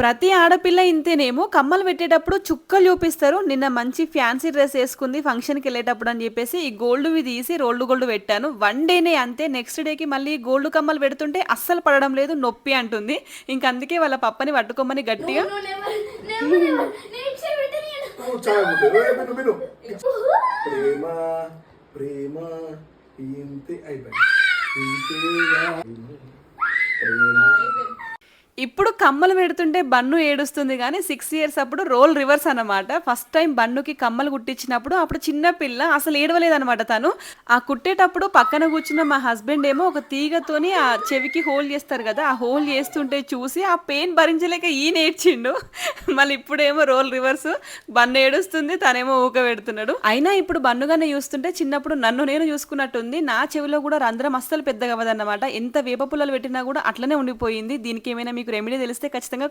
ప్రతి ఆడపిల్ల ఇంతేనేమో కమ్మలు పెట్టేటప్పుడు చుక్కలు చూపిస్తారు. నిన్న మంచి ఫ్యాన్సీ డ్రెస్ వేసుకుంది ఫంక్షన్కి వెళ్ళేటప్పుడు అని చెప్పేసి ఈ గోల్డ్వి తీసి రోల్డ్ గోల్డ్ పెట్టాను. వన్ డేనే అంతే నెక్స్ట్ డేకి మళ్ళీ గోల్డ్ కమ్మలు పెడుతుంటే అస్సలు పడడం లేదు నొప్పి అంటుంది. ఇంక అందుకే వాళ్ళ పప్పని పట్టుకోమని గట్టిగా ప్రేమ ప్రేమ ఇంతే అయిపోయింది. ఇప్పుడు కమ్మలు పెడుతుంటే బన్ను ఏడుస్తుంది కానీ సిక్స్ ఇయర్స్ అప్పుడు రోల్ రివర్స్ అన్నమాట. ఫస్ట్ టైం బన్నుకి కమ్మలు కుట్టించినప్పుడు అప్పుడు చిన్న పిల్ల అసలు ఏడవలేదనమాట తను. ఆ కుట్టేటప్పుడు పక్కన కూర్చున్న మా హస్బెండ్ ఏమో ఒక తీగతోని ఆ చెవికి హోల్ చేస్తారు కదా ఆ హోల్ చేస్తుంటే చూసి ఆ పెయిన్ భరించలేక ఈయన ఏడ్చిండు మళ్ళీ ఇప్పుడేమో రోల్ రివర్స్ బన్ను ఏడుస్తుంది తనేమో ఊక పెడుతున్నాడు. అయినా ఇప్పుడు బన్నుగానే చూస్తుంటే చిన్నప్పుడు నన్ను నేను చూసుకున్నట్టుంది. నా చెవిలో కూడా రంధ్రం అస్సలు పెద్దగా అవ్వదన్నమాట ఎంత వేప పుల్లలు పెట్టినా కూడా అట్లనే ఉండిపోయింది. దీనికి ఏమైనా మీకు మీకు రెమెడీ తెలిస్తే ఖచ్చితంగా